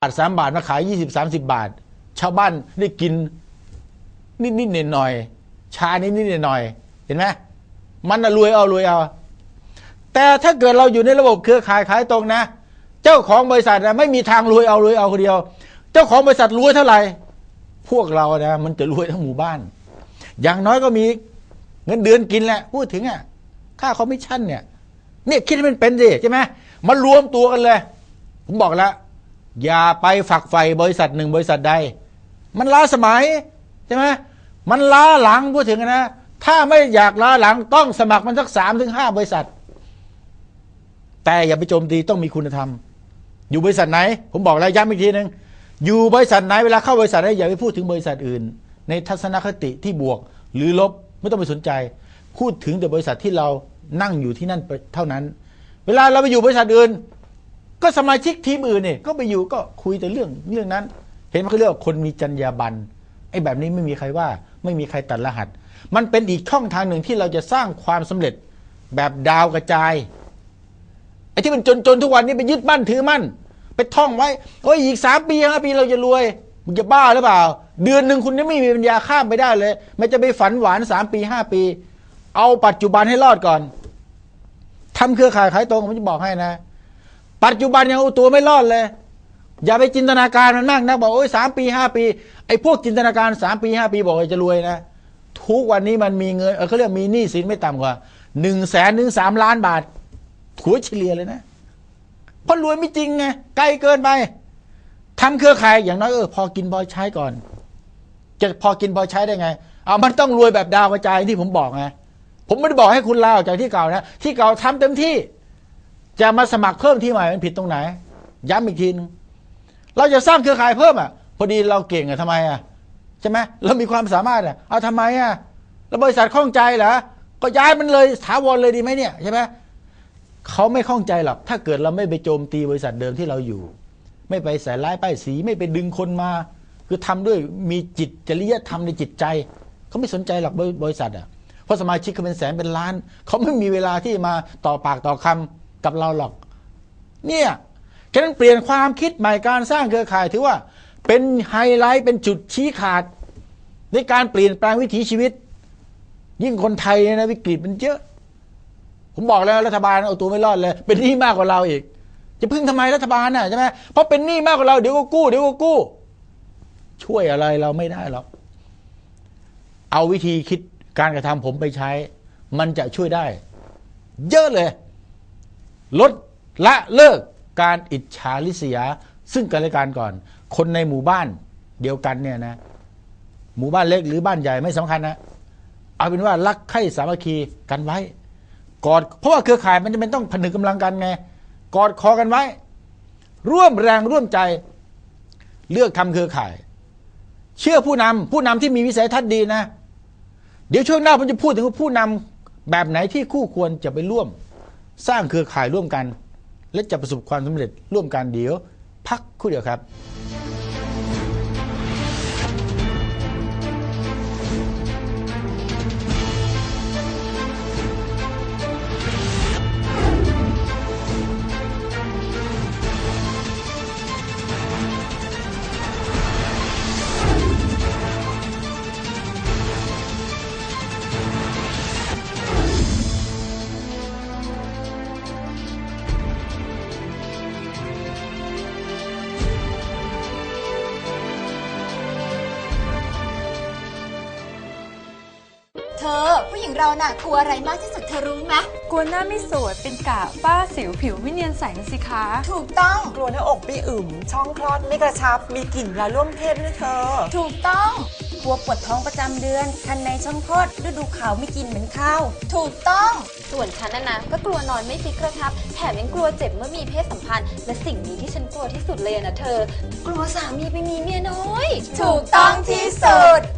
บาทสามบาทมาขายยี่สิบสามสิบาท ชาวบ้านได้กินนิดนิดหน่อยหน่อยชานิดนิดหน่อยหน่อยเห็นไหมมันน่ะรวยเอารวยเอา แต่ถ้าเกิดเราอยู่ในระบบเครือข่ายขายตรงนะ เจ้าของบริษัทนะไม่มีทางรวยเอารวยเอาคนเดียว เจ้าของบริษัทรวยเท่าไหร่ พวกเรานะมันจะรวยทั้งหมู่บ้าน อย่างน้อยก็มีเงินเดือนกินแหละพูดถึงอะค่าคอมมิชชั่นเนี่ยเนี่ยคิดให้มันเป็นสิใช่ไหมมารวมตัวกันเลย ผมบอกแล้ว อย่าไปฝักใฝ่บริษัทหนึ่งบริษัทใด มันล้าสมัยใช่ไหมมันล้าหลังพูดถึงนะถ้าไม่อยากล้าหลังต้องสมัครมันสักสามถึงห้าบริษัท แต่อย่าไปโจมตีต้องมีคุณธรรม อยู่บริษัทไหน ผมบอกแล้วย้ำอีกทีหนึ่งอยู่บริษัทไหนเวลาเข้าบริษัทไหนอย่าไปพูดถึงบริษัทอื่น ในทัศนคติที่บวก หรือลบไม่ต้องไปสนใจ พูดถึงแต่บริษัทที่เรานั่งอยู่ที่นั่นเท่านั้น เวลาเราไปอยู่บริษัทอื่น ก็สมาชิกทีมอื่นเนี่ยก็ไปอยู่ก็คุยแต่เรื่องเรื่องนั้น เห็นไหมเขาเรียกว่าคนมีจรรยาบรรณไอ้แบบนี้ไม่มีใครว่า ไม่มีใครตัดรหัส มันเป็นอีกช่องทางหนึ่งที่เราจะสร้างความสำเร็จแบบดาวกระจายไอ้ที่มันจนๆทุกวันนี้ไปยึดมั่นถือมั่นไปท่องไว้โอ้ยอีกสามปีห้าปีเราจะรวยมึงจะบ้าหรือเปล่า เดือนหนึ่งคุณยังไม่มีปัญญาข้ามไปได้เลยไม่จะไปฝันหวานสามปีห้าปี เอาปัจจุบันให้รอดก่อนทำเครือข่ายขายตรงผมจะบอกให้นะ ปัจจุบันยังเอาตัวไม่รอดเลย อย่าไปจินตนาการมันมากนะบอกโอ้ยสามปีห้าปีไอ้พวกจินตนาการสามปีห้าปีบอกจะรวยนะ ทุกวันนี้มันมีเงินเเขาเรียกมีหนี้สินไม่ต่ำกว่าหนึ่งแสนถึงสามล้านบาทถัวเฉลี่ยเลยนะเพราะรวยไม่จริงไงไกลเกินไปทำเครือข่ายอย่างน้อยเออพอกินพอใช้ก่อน จะพอกินพอใช้ได้ไง เอามันต้องรวยแบบดาวกระจายที่ผมบอกไงผมไม่ได้บอกให้คุณลาออกจากที่เก่านะ ที่เก่าทำเต็มที่ จะมาสมัครเพิ่มที่ใหม่มันผิดตรงไหน ย้ำอีกทีนึงเราจะสร้างเครือข่ายเพิ่มอะพอดีเราเก่งอะทำไมอะใช่ไหมเรามีความสามารถอะเอาทำไมอะแล้วบริษัทข้องใจเหรอก็ย้ายมันเลยถาวรเลยดีไหมเนี่ยใช่ไหมเขาไม่ข้องใจหรอกถ้าเกิดเราไม่ไปโจมตีบริษัทเดิมที่เราอยู่ ไม่ไปใส่ร้ายป้ายสีไม่ไปดึงคนมา คือทำด้วยมีจิตจริยธรรมในจิตใจ เขาไม่สนใจหรอกบริษัทอะเพราะสมาชิกเขาเป็นแสนเป็นล้าน เขาไม่มีเวลาที่มาต่อปากต่อคำ กับเราหรอก เนี่ยฉะนั้นเปลี่ยนความคิดใหม่การสร้างเครือข่ายถือว่าเป็นไฮไลท์เป็นจุดชี้ขาด ในการเปลี่ยนแปลงวิถีชีวิต ยิ่งคนไทยนะวิกฤตมันเยอะ ผมบอกแล้วรัฐบาลเอาตัวไม่รอดเลย เป็นหนี้มากกว่าเราอีก จะพึ่งทำไมรัฐบาลน่ะใช่ไหมเพราะเป็นหนี้มากกว่าเราเดี๋ยวก็กู้เดี๋ยวก็กู้ ช่วยอะไรเราไม่ได้หรอกเอาวิธีคิดการกระทำผมไปใช้ มันจะช่วยได้ เยอะเลย ลดละเลิกการอิจฉาริษยา ซึ่งกันและกันก่อน คนในหมู่บ้านเดียวกันเนี่ยนะ หมู่บ้านเล็กหรือบ้านใหญ่ไม่สำคัญนะ เอาเป็นว่ารักใคร่สามัคคีกันไว้ กอดเพราะว่าเครือข่ายมันจะเป็นต้องผนึกกำลังกันไง กอดคอกันไว้ ร่วมแรงร่วมใจ เลือกทำเครือข่าย เชื่อผู้นำผู้นำที่มีวิสัยทัศน์ดีนะ เดี๋ยวช่วงหน้าผมจะพูดถึงผู้นำแบบไหนที่คู่ควรจะไปร่วม สร้างเครือข่ายร่วมกัน และจะประสบความสำเร็จร่วมกันเดี๋ยว พักคู่เดียวครับ น่ะกลัวอะไรมากที่สุดเธอรู้ไหมกลัวหน้าไม่สวยเป็นกะฝ้าสิวผิวไม่เนียนใสนะสิคะ ถูกต้อง กลัวหน้าอกไม่อึมช่องคลอดไม่กระชับ มีกลิ่นเวลาร่วมเพศด้วยเธอ ถูกต้องกลัวปวดท้องประจำเดือน คันในช่องคลอดฤดูขาวไม่กินเหมือนข้าว ถูกต้อง ส่วนฉันนะนะก็กลัวนอนไม่ฟิกกระชับ แถมยังกลัวเจ็บเมื่อมีเพศสัมพันธ์ และสิ่งนี้ที่ฉันกลัวที่สุดเลยอะนะเธอ กลัวสามีไปมีเมียน้อย ถูกต้องที่สุดเ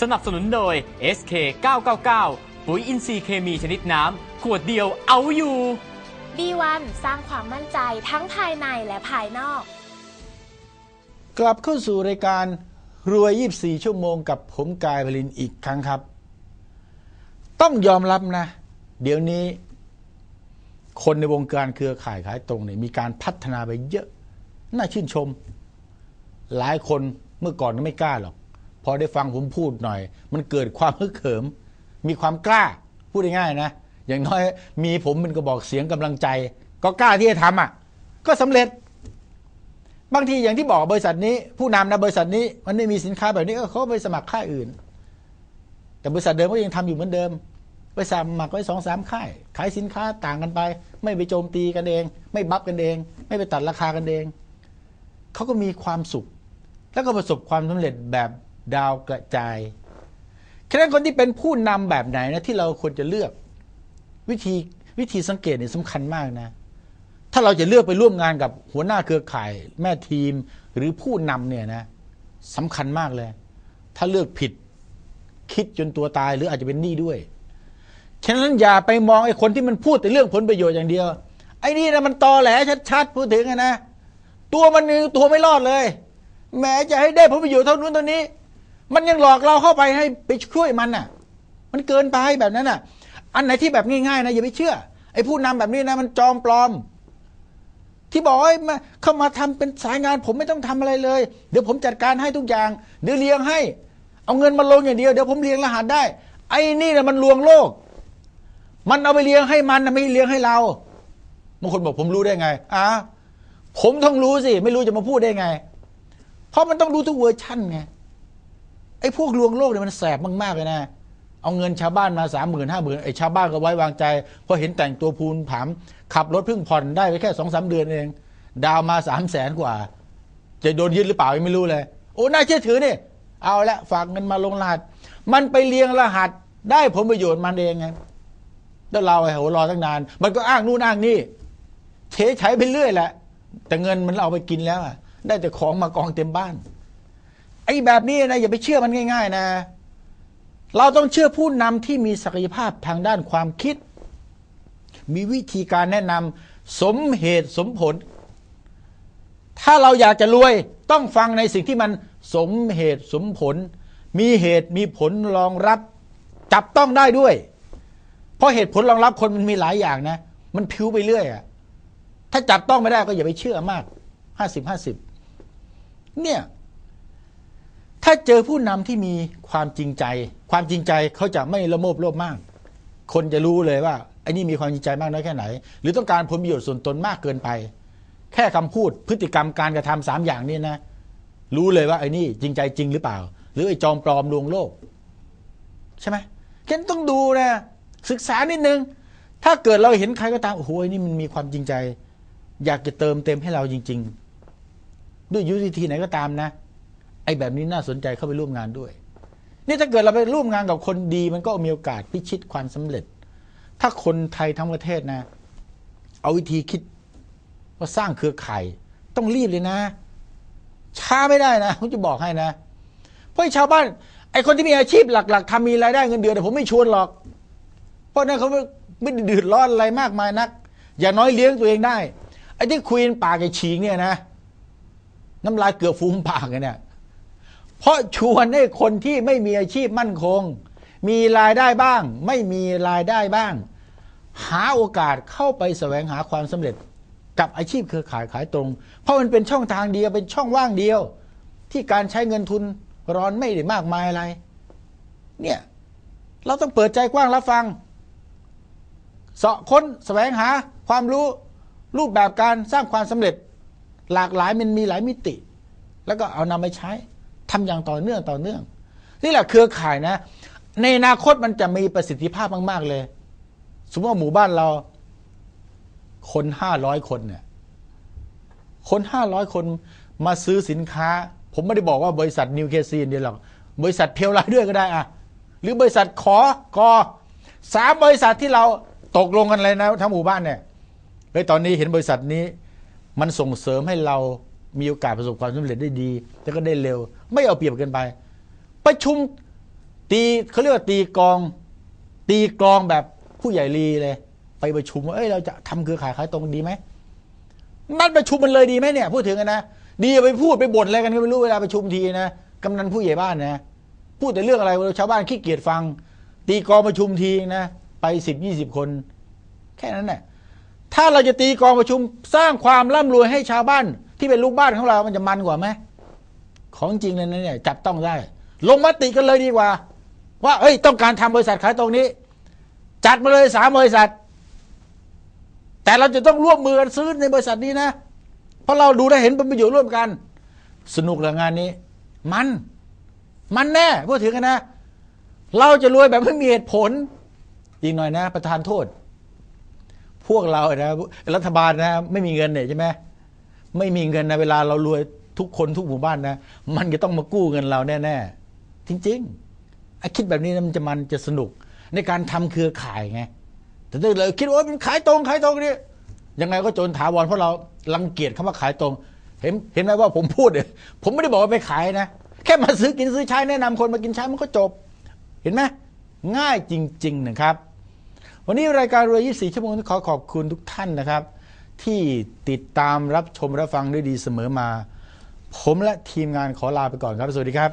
สนับสนุนโดย SK 999ปุ๋ยอินทรีย์เคมีชนิดน้ำ ขวดเดียวเอาอยู่ B1 สร้างความมั่นใจทั้งภายในและภายนอก กลับเข้าสู่รายการรวย 24 ชั่วโมงกับผมกายพลินอีกครั้งครับ ต้องยอมรับนะ เดี๋ยวนี้ คนในวงการเครือข่ายขายตรงเนี่ยมีการพัฒนาไปเยอะ น่าชื่นชม หลายคนเมื่อก่อนก็ไม่กล้าหรอก พอได้ฟังผมพูดหน่อย มันเกิดความฮึกเหิม มีความกล้าพูดง่ายๆนะ อย่างน้อยมีผมเป็นกระบอกเสียงกำลังใจ ก็กล้าที่จะทำอะ ก็สำเร็จ บางทีอย่างที่บอกบริษัทนี้ ผู้นำนะบริษัทนี้มันไม่มีสินค้าแบบนี้ก็เขาไปสมัครค่ายอื่น แต่บริษัทเดิมก็ยังทำอยู่เหมือนเดิมไปสมัครไว้สองสามค่าย ขายสินค้าต่างกันไป ไม่ไปโจมตีกันเอง ไม่บัฟกันเอง ไม่ไปตัดราคากันเองเขาก็มีความสุข แล้วก็ประสบความสำเร็จแบบ ดาวกระจายฉะนั้นคนที่เป็นผู้นำแบบไหนนะที่เราควรจะเลือก วิธีวิธีสังเกตเนี่ยสำคัญมากนะ ถ้าเราจะเลือกไปร่วมงานกับหัวหน้าเครือข่าย แม่ทีมหรือผู้นำเนี่ยนะสำคัญมากเลย ถ้าเลือกผิดคิดจนตัวตายหรืออาจจะเป็นหนี้ด้วย ฉะนั้นอย่าไปมองไอ้คนที่มันพูดแต่เรื่องผลประโยชน์อย่างเดียว ไอ้นี่นะมันตอแหลชัดๆพูดถึงอะนะ ตัวมันนึงตัวไม่รอดเลยแม้จะให้ได้ผลประโยชน์เท่านู้นเท่านี้ มันยังหลอกเราเข้าไปให้ไปช่วยมันน่ะ มันเกินไปแบบนั้นน่ะ อันไหนที่แบบง่ายๆนะอย่าไปเชื่อ ไอ้ผู้นำแบบนี้นะ มันจอมปลอม ที่บอกว่ามาเข้ามาทำเป็นสายงาน ผมไม่ต้องทำอะไรเลย เดี๋ยวผมจัดการให้ทุกอย่าง เดี๋ยวเลี้ยงให้ เอาเงินมาลงอย่างเดียว เดี๋ยวผมเลี้ยงรหัสได้ ไอ้นี่นะมันลวงโลก มันเอาไปเลี้ยงให้มันนะไม่เลี้ยงให้เราบางคนบอกผมรู้ได้ไงอ่าผมต้องรู้สิ ไม่รู้จะมาพูดได้ไง เพราะมันต้องรู้ทุกเวอร์ชั่นไง ไอ้พวกลวงโลกเนี่ยมันแสบมากๆเลยนะ เอาเงินชาวบ้านมาสามหมื่นห้าหมื่นไอ้ชาวบ้านก็ไว้วางใจพราะเห็นแต่งตัวพูนผาม ขับรถเพิ่งผ่อนได้ไปแค่สองสามเดือนเอง ดาวมาสามแสนกว่า จะโดนยึดหรือเปล่ายังไม่รู้เลย โอ้น่าเชื่อถือเนี่ยเอาละฝากเงินมาลงรหัส มันไปเรียงรหัสได้ผลประโยชน์มันเองไงแล้วเราไอ้โหรอตั้งนาน มันก็อ้างนู่นอ้างนี่เฉยใช้ไปเรื่อยแหละแต่เงินมันเอาไปกินแล้วอะได้แต่ของมากองเต็มบ้าน อ้แบบนี้นะอย่าไปเชื่อมันง่าย ๆ นะ เราต้องเชื่อผู้นำที่มีศักยภาพทางด้านความคิด มีวิธีการแนะนำสมเหตุสมผล ถ้าเราอยากจะรวยต้องฟังในสิ่งที่มันสมเหตุสมผล มีเหตุมีผลรองรับ จับต้องได้ด้วย เพราะเหตุผลรองรับคนมันมีหลายอย่างนะ มันพิ้วไปเรื่อยอะถ้าจับต้องไม่ได้ก็อย่าไปเชื่อมากห้าสิบห้าสิบเนี่ย ถ้าเจอผู้นำที่มีความจริงใจ ความจริงใจเขาจะไม่ละโมบโลภมาก คนจะรู้เลยว่าไอ้นี่มีความจริงใจมากน้อยแค่ไหน หรือต้องการผลประโยชน์ส่วนตนมากเกินไป แค่คำพูดพฤติกรรมการกระทำสามอย่างนี้นะ รู้เลยว่าไอ้นี่จริงใจจริงหรือเปล่า หรือไอ้จอมปลอมลวงโลก ใช่ไหมแค่นั้นต้องดูนะศึกษานิดนึง ถ้าเกิดเราเห็นใครก็ตามโอ้โหไอ้นี่มันมีความจริงใจ อยากจะเติมเต็มให้เราจริง ๆ ด้วยยุทธวิธีไหนก็ตามนะ ไอ้แบบนี้น่าสนใจเข้าไปร่วมงานด้วย นี่ถ้าเกิดเราไปร่วมงานกับคนดีมันก็มีโอกาสพิชิตความสำเร็จ ถ้าคนไทยทั้งประเทศนะ เอาวิธีคิดว่าสร้างเครือข่ายต้องรีบเลยนะ ช้าไม่ได้นะผมจะบอกให้นะ เพราะไอ้ชาวบ้าน ไอ้คนที่มีอาชีพหลัก ๆทำมีรายได้เงินเดือนแต่ผมไม่ชวนหรอก เพราะนั้นเขาไม่ไม่ได้เดือดร้อนอะไรมากมายนัก อย่างน้อยเลี้ยงตัวเองได้ไอ้ที่คุยปากไอ้ฉีกเนี่ยนะ น้ำลายเกือบฟูมปากเลยเนี่ย เพราะชวนให้คนที่ไม่มีอาชีพมั่นคง มีรายได้บ้าง ไม่มีรายได้บ้าง หาโอกาสเข้าไปแสวงหาความสำเร็จกับอาชีพเครือข่ายขายตรง เพราะมันเป็นช่องทางเดียวเป็นช่องว่างเดียว ที่การใช้เงินทุนร้อนไม่ได้มากมายอะไร เนี่ย เราต้องเปิดใจกว้างรับฟังเสาะค้นแสวงหาความรู้รูปแบบการสร้างความสำเร็จ หลากหลายมันมีหลายมิติ แล้วก็เอานำไปใช้ ทำอย่างต่อเนื่องต่อเนื่อง นี่แหละเครือข่ายนะ ในอนาคตมันจะมีประสิทธิภาพมาก ๆ เลย สมมติว่าหมู่บ้านเรา คนห้าร้อยคนเนี่ย คนห้าร้อยคนมาซื้อสินค้า ผมไม่ได้บอกว่าบริษัทนิวเคซีนเดียวหรอก บริษัทเพียวไลด้วยก็ได้อะหรือบริษัทขอกอสามบริษัทที่เราตกลงกันเลยนะทั้งหมู่บ้านเนี่ยเฮ้ยตอนนี้เห็นบริษัทนี้ มันส่งเสริมให้เรา มีโอกาสประสบความสำเร็จได้ดีแล้วก็ได้เร็ว ไม่เอาเปรียบกินไป ประชุมตีเขาเรียกว่าตีกอง ตีกองแบบผู้ใหญ่ลีเลย ไปประชุมว่าเอ้ยเราจะทำเครือข่ายขายตรงดีไหมนัดประชุมมันเลยดีไหมเนี่ย พูดถึงกันนะดีอาไปพูดไปบ่นอะไรกันก็ไม่รู้เวลาประชุมทีนะกำนันผู้ใหญ่บ้านนะพูดแต่เรื่องอะไรชาวบ้านขี้เกียจฟัง ตีกองประชุมทีนะไปสิบยี่สิบคน แค่นั้นแหละถ้าเราจะตีกองประชุมสร้างความร่ำรวยให้ชาวบ้าน ที่เป็นลูกบ้านของเรา มันจะมันกว่าไหมของจริงเลยนะเนี่ยจับต้องได้ ลงมติกันเลยดีกว่า ว่า เอ้ย ต้องการทำบริษัทขายตรงนี้ จัดมาเลยสามบริษัท แต่เราจะต้องร่วมมือกันซื้อในบริษัทนี้นะ เพราะเราดูได้เห็นเป็นประโยชน์ร่วมกัน สนุกเหลืองานนี้ มัน มันแน่พูดถึงกันนะ เราจะรวยแบบไม่มีเหตุผลอีกหน่อยนะ ประธานโทษ พวกเรานะรัฐบาลนะ ไม่มีเงินเนี่ยใช่ไหม ไม่มีเงินนะเวลาเรารวยทุกคนทุกหมู่บ้านนะ มันจะต้องมากู้เงินเราแน่ ๆ จริงๆไอ้คิดแบบนี้นะมันจะมันจะสนุก ในการทำเครือข่ายไงแต่ถ้าเราคิดว่าเป็นขายตรงขายตรงนี่ยังไงก็จนถาวรเพราะเรารังเกียจคำว่าขายตรง เห็นเห็นไหมว่าผมพูดเนี่ยผมไม่ได้บอกว่าไปขายนะ แค่มาซื้อกินซื้อใช้แนะนำคนมากินใช้มันก็จบ เห็นไหมง่ายจริง ๆ นะครับ วันนี้รายการรวย24 ชั่วโมงขอขอบคุณทุกท่านนะครับ ที่ติดตามรับชมรับฟังด้วยดีเสมอมา ผมและทีมงานขอลาไปก่อนครับ สวัสดีครับ